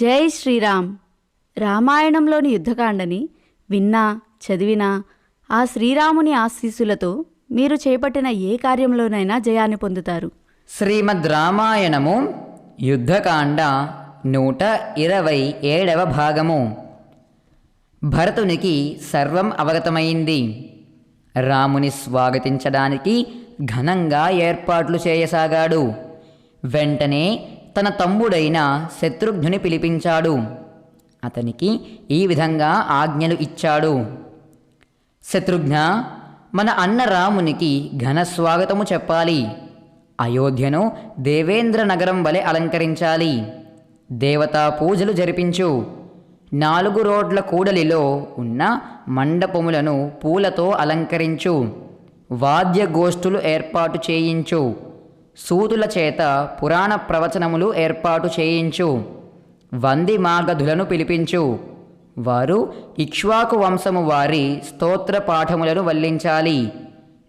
జై శ్రీరామ్. రామాయణంలోని యుద్ధకాండని విన్నా చదివినా ఆ శ్రీరాముని ఆశీస్సులతో మీరు చేపట్టిన ఏ కార్యంలోనైనా జయాన్ని పొందుతారు. శ్రీమద్ రామాయణము యుద్ధకాండ నూట ఇరవై ఏడవ భాగము. భరతునికి సర్వం అవగతమైంది. రాముని స్వాగతించడానికి ఘనంగా ఏర్పాట్లు చేయసాగాడు. వెంటనే తన తమ్ముడైన శత్రుఘ్నుని పిలిపించాడు. అతనికి ఈ విధంగా ఆజ్ఞలు ఇచ్చాడు. శత్రుఘ్న మన అన్న రామునికి ఘన స్వాగతము చెప్పాలి. అయోధ్యను దేవేంద్ర నగరం వలె అలంకరించాలి. దేవతా పూజలు జరిపించు. నాలుగు రోడ్ల కూడలిలో ఉన్న మండపములను పూలతో అలంకరించు. వాద్యగోష్ఠులు ఏర్పాటు చేయించు. సూదుల చేత పురాణ ప్రవచనములు ఏర్పాటు చేయించు. వంది మాగధులను పిలిపించు. వారు ఇక్ష్వాకు వంశము వారి స్తోత్ర పాఠములను వల్లించాలి.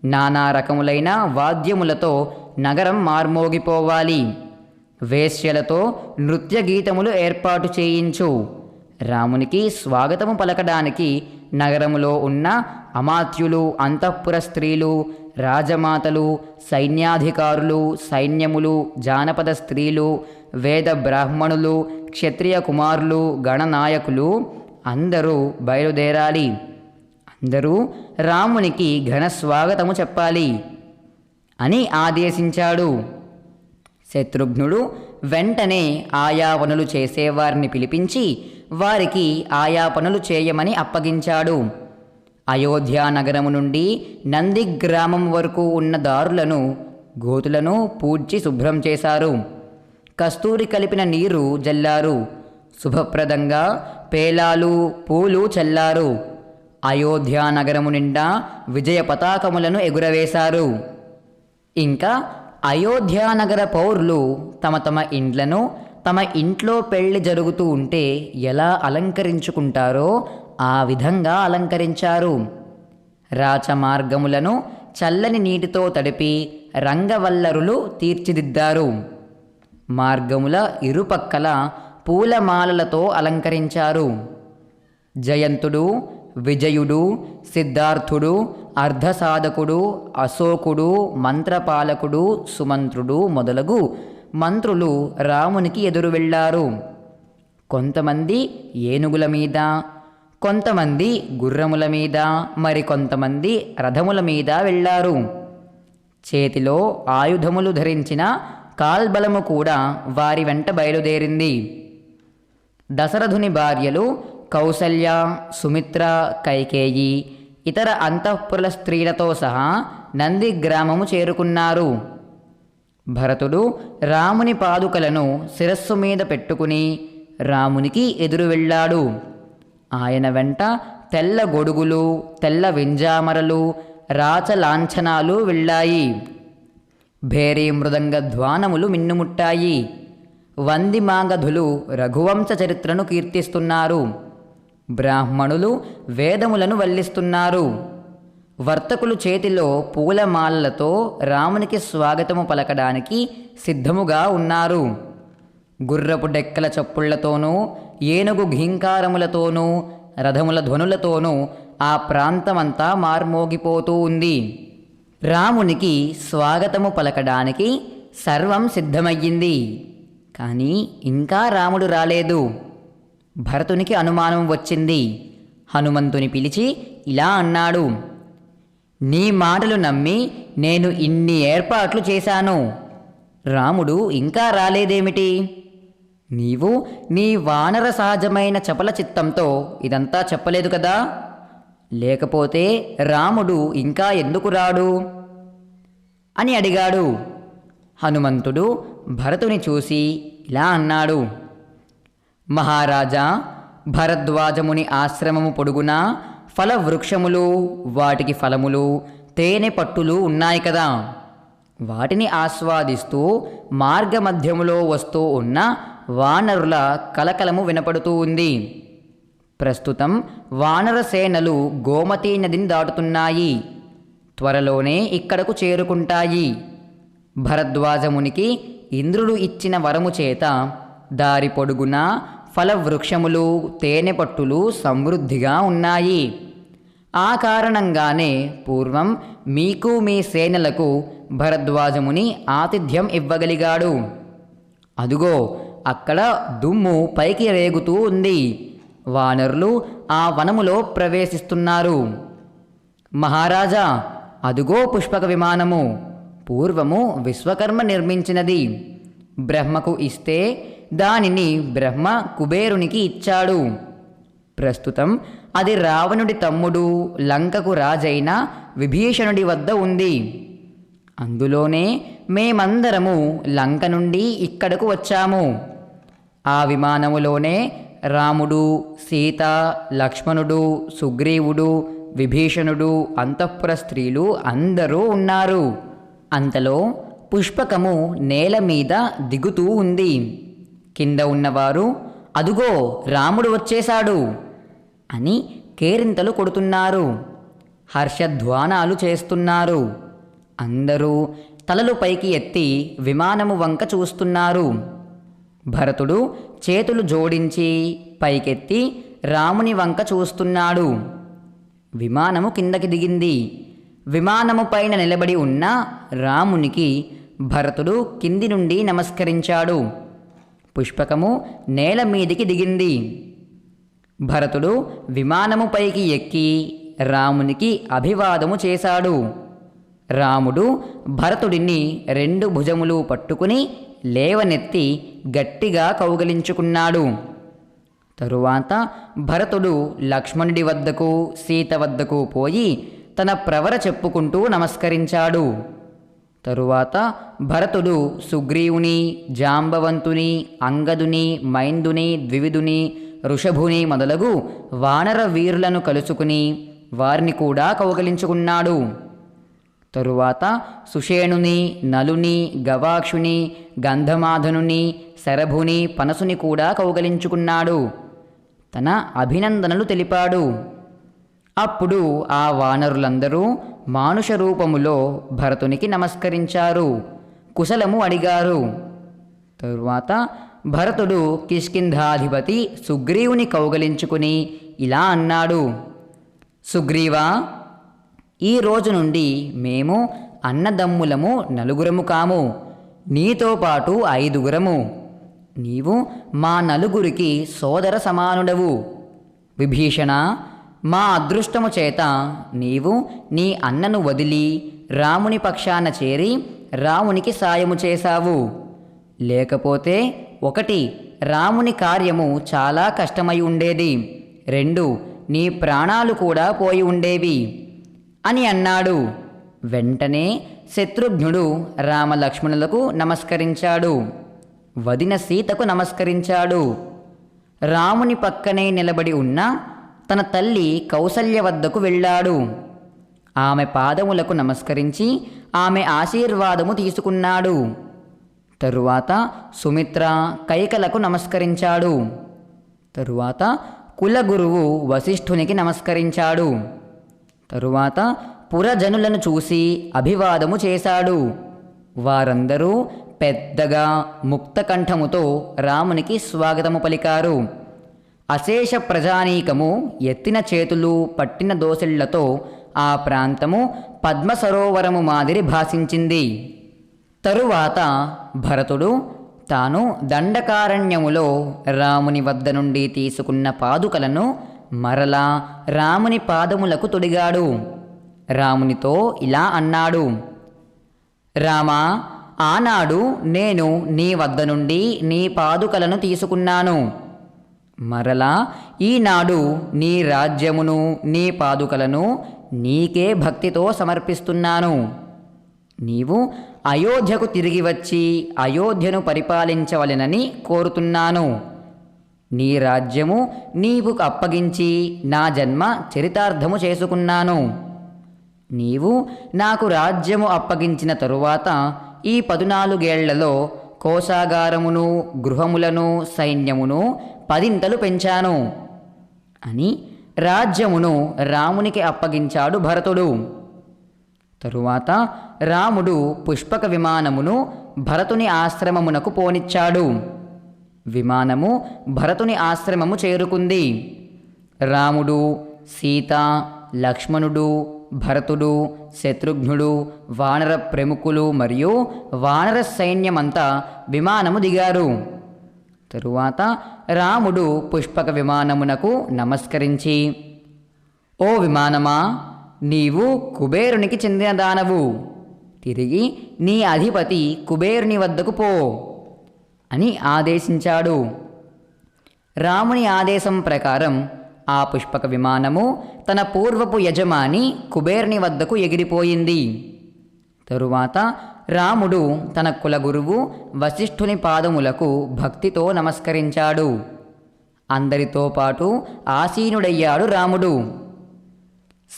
నానా రకములైన వాద్యములతో నగరం మార్మోగిపోవాలి. వేశ్యలతో నృత్య గీతములు ఏర్పాటు చేయించు. రామునికి స్వాగతము పలకడానికి నగరములో ఉన్న అమాత్యులు అంతఃపుర స్త్రీలు రాజమాతలు సైన్యాధికారులు సైన్యములు జానపద స్త్రీలు వేద బ్రాహ్మణులు క్షత్రియ కుమారులు గణనాయకులు అందరూ బయలుదేరాలి. అందరూ రామునికి ఘన స్వాగతము చెప్పాలి అని ఆదేశించాడు. శత్రుఘ్నుడు వెంటనే ఆయా వనులు చేసేవారిని పిలిపించి వారికి ఆయా పనులు చేయమని అప్పగించాడు. అయోధ్య నగరము నుండి నంది గ్రామం వరకు ఉన్న దారులను గోతులను పూడ్చి శుభ్రం చేశారు. కస్తూరి కలిపిన నీరు జల్లారు. శుభప్రదంగా పేలాలు పూలు చల్లారు. అయోధ్య నగరము నిండా విజయ పతాకములను ఎగురవేశారు. ఇంకా అయోధ్యానగర పౌరులు తమ తమ ఇండ్లను తమ ఇంట్లో పెళ్ళి జరుగుతూ ఉంటే ఎలా అలంకరించుకుంటారో ఆ విధంగా అలంకరించారు. రాచమార్గములను చల్లని నీటితో తడిపి రంగవల్లరులు తీర్చిదిద్దారు. మార్గముల ఇరుపక్కల పూలమాలలతో అలంకరించారు. జయంతుడు విజయుడు సిద్ధార్థుడు అర్ధసాధకుడు అశోకుడు మంత్రపాలకుడు సుమంత్రుడు మొదలగు మంత్రులు రామునికి ఎదురు వెళ్ళారు. కొంతమంది ఏనుగుల మీద కొంతమంది గుర్రముల మీద మరి కొంతమంది రథముల మీద వెళ్ళారు. చేతిలో ఆయుధములు ధరించిన కాల్బలము కూడా వారి వెంట బయలుదేరింది. దశరథుని భార్యలు కౌసల్య సుమిత్ర కైకేయి ఇతర అంతఃపుర స్త్రీలతో సహా నంది గ్రామము చేరుకున్నారు. భరతుడు రాముని పాదుకలను శిరస్సు మీద పెట్టుకుని రామునికి ఎదురు వెళ్ళాడు. ఆయన వెంట తెల్ల గొడుగులు తెల్ల వింజామరలు రాచలాంఛనాలు వెళ్ళాయి. భేరీ మృదంగ ధ్వానములు మిన్నుముట్టాయి. వంది మాంగధులు రఘువంశ చరిత్రను కీర్తిస్తున్నారు. బ్రాహ్మణులు వేదములను వల్లిస్తున్నారు. వర్తకులు చేతిలో పూలమాలలతో రామునికి స్వాగతము పలకడానికి సిద్ధముగా ఉన్నారు. గుర్రపు డెక్కల చప్పుళ్ళతోనూ ఏనుగు ఘీంకారములతోనూ రథముల ధ్వనులతోనూ ఆ ప్రాంతమంతా మార్మోగిపోతూ ఉంది. రామునికి స్వాగతము పలకడానికి సర్వం సిద్ధమయ్యింది. కానీ ఇంకా రాముడు రాలేదు. భరతునికి అనుమానం వచ్చింది. హనుమంతుని పిలిచి ఇలా అన్నాడు. నీ మాటలు నమ్మి నేను ఇన్ని ఏర్పాట్లు చేశాను. రాముడు ఇంకా రాలేదేమిటి? నీవు నీ వానర సహజమైన చపల చిత్తంతో ఇదంతా చెప్పలేదు కదా? లేకపోతే రాముడు ఇంకా ఎందుకు రాడు? అని అడిగాడు. హనుమంతుడు భరతుని చూసి ఇలా అన్నాడు. మహారాజా భరద్వాజముని ఆశ్రమము పొడుగునా ఫలవృక్షములు వాటికి ఫలములు తేనె పట్టులు ఉన్నాయి కదా. వాటిని ఆస్వాదిస్తూ మార్గమధ్యములో వస్తూ ఉన్న వానరుల కలకలము వినపడుతూ ఉంది. ప్రస్తుతం వానర సేనలు గోమతీ నదిని దాటుతున్నాయి. త్వరలోనే ఇక్కడకు చేరుకుంటాయి. భరద్వాజమునికి ఇంద్రుడు ఇచ్చిన వరము చేత దారి పొడుగునా ఫలవృక్షములు తేనెపట్టులు సమృద్ధిగా ఉన్నాయి. ఆ కారణంగానే పూర్వం మీకు మీ సేనలకు భరద్వాజముని ఆతిథ్యం ఇవ్వగలిగాడు. అదుగో అక్కడ దుమ్ము పైకి రేగుతూ ఉంది. వానరులు ఆ వనములో ప్రవేశిస్తున్నారు. మహారాజా అదుగో పుష్పక విమానము. పూర్వము విశ్వకర్మ నిర్మించినది. బ్రహ్మకు ఇస్తే దానిని బ్రహ్మ కుబేరునికి ఇచ్చాడు. ప్రస్తుతం అది రావణుడి తమ్ముడు లంకకు రాజైన విభీషణుడి వద్ద ఉంది. అందులోనే మేమందరము లంక నుండి ఇక్కడకు వచ్చాము. ఆ విమానములోనే రాముడు సీత లక్ష్మణుడు సుగ్రీవుడు విభీషణుడు అంతఃపుర స్త్రీలు అందరూ ఉన్నారు. అంతలో పుష్పకము నేల మీద దిగుతూ ఉంది. కింద ఉన్నవారు అదుగో రాముడు వచ్చేశాడు అని కేరింతలు కొడుతున్నారు. హర్షధ్వానాలు చేస్తున్నారు. అందరూ తలలు పైకి ఎత్తి విమానము వంక చూస్తున్నారు. భరతుడు చేతులు జోడించి పైకెత్తి రాముని వంక చూస్తున్నాడు. విమానము కిందకి దిగింది. విమానము పైన నిలబడి ఉన్న రామునికి భరతుడు కింది నుండి నమస్కరించాడు. పుష్పకము నేల మీదికి దిగింది. భరతుడు విమానము పైకి ఎక్కి రామునికి అభివాదము చేశాడు. రాముడు భరతుడిని రెండు భుజములు పట్టుకుని లేవనెత్తి గట్టిగా కౌగలించుకున్నాడు. తరువాత భరతుడు లక్ష్మణుడి వద్దకు సీత వద్దకు పోయి తన ప్రవర చెప్పుకుంటూ నమస్కరించాడు. తరువాత భరతుడు సుగ్రీవుని జాంబవంతుని అంగదుని మైందుని ద్వివిధుని ఋషభుని మొదలగు వానర వీరులను కలుసుకుని వారిని కూడా కౌగలించుకున్నాడు. తరువాత సుషేణుని నలుని గవాక్షుని గంధమాధనుని శరభుని పనసుని కూడా కౌగలించుకున్నాడు. తన అభినందనలు తెలిపాడు. అప్పుడు ఆ వానరులందరూ మానుష రూపములో భరతునికి నమస్కరించారు. కుశలము అడిగారు. తరువాత భరతుడు కిష్కింధాధిపతి సుగ్రీవుని కౌగలించుకుని ఇలా అన్నాడు. సుగ్రీవా ఈ రోజు నుండి మేము అన్నదమ్ములము నలుగురము కాము. నీతో పాటు ఐదుగురము. నీవు మా నలుగురికి సోదర సమానుడవు. విభీషణ మా అదృష్టము చేత నీవు నీ అన్నను వదిలి రాముని పక్షాన చేరి రామునికి సాయము చేశావు. లేకపోతే ఒకటి రాముని కార్యము చాలా కష్టమై ఉండేది. రెండు నీ ప్రాణాలు కూడా పోయి ఉండేవి. అని అన్నాడు. వెంటనే శత్రుఘ్నుడు రామలక్ష్మణులకు నమస్కరించాడు. వదిన సీతకు నమస్కరించాడు. రాముని పక్కనే నిలబడి ఉన్న తన తల్లి కౌసల్య వద్దకు వెళ్ళాడు. ఆమె పాదములకు నమస్కరించి ఆమె ఆశీర్వాదము తీసుకున్నాడు. తరువాత సుమిత్ర కైకలకు నమస్కరించాడు. తరువాత కులగురువు వశిష్ఠునికి నమస్కరించాడు. తరువాత పురజనులను చూసి అభివాదము చేశాడు. వారందరూ పెద్దగా ముక్తకంఠముతో రామునికి స్వాగతము పలికారు. అశేష ప్రజానీకము ఎత్తిన చేతులు పట్టిన దోసిళ్ళతో ఆ ప్రాంతము పద్మ సరోవరము మాదిరి భాసించింది. తరువాత భరతుడు తాను దండకారణ్యములో రాముని వద్ద నుండి తీసుకున్న పాదుకలను మరలా రాముని పాదములకు తొడిగాడు. రామునితో ఇలా అన్నాడు రామా ఆనాడు నేను నీ వద్ద నుండి నీ పాదుకలను తీసుకున్నాను. మరలా ఈనాడు నీ రాజ్యమును నీ పాదుకలను నీకే భక్తితో సమర్పిస్తున్నాను. నీవు అయోధ్యకు తిరిగి వచ్చి అయోధ్యను పరిపాలించవలెనని కోరుతున్నాను. నీ రాజ్యము నీవు అప్పగించి నా జన్మ చరితార్థము చేసుకున్నాను. నీవు నాకు రాజ్యము అప్పగించిన తరువాత ఈ పదునాలుగేళ్ళలో కోశాగారమును గృహములను సైన్యమును పదింతలు పెంచాను. అని రాజ్యమును రామునికి అప్పగించాడు భరతుడు. తరువాత రాముడు పుష్పక విమానమును భరతుని ఆశ్రమమునకు పోనిచ్చాడు. విమానము భరతుని ఆశ్రమము చేరుకుంది. రాముడు సీత లక్ష్మణుడు భరతుడు శత్రుఘ్నుడు వానర ప్రముఖులు మరియు వానర సైన్యమంతా విమానము దిగారు. తరువాత రాముడు పుష్పక విమానమునకు నమస్కరించి ఓ విమానమా నీవు కుబేరునికి చెందిన దానవు. తిరిగి నీ అధిపతి కుబేరుని వద్దకు పో అని ఆదేశించాడు. రాముని ఆదేశం ప్రకారం ఆ పుష్పక విమానము తన పూర్వపు యజమాని కుబేరుని వద్దకు ఎగిరిపోయింది. తరువాత రాముడు తన కులగురువు వశిష్ఠుని పాదములకు భక్తితో నమస్కరించాడు. అందరితో పాటు ఆసీనుడయ్యాడు రాముడు.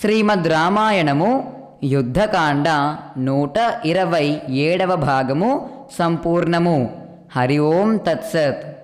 శ్రీమద్ రామాయణము యుద్ధకాండ నూట ఇరవై ఏడవ భాగము సంపూర్ణము. హరి ఓం తత్సత్.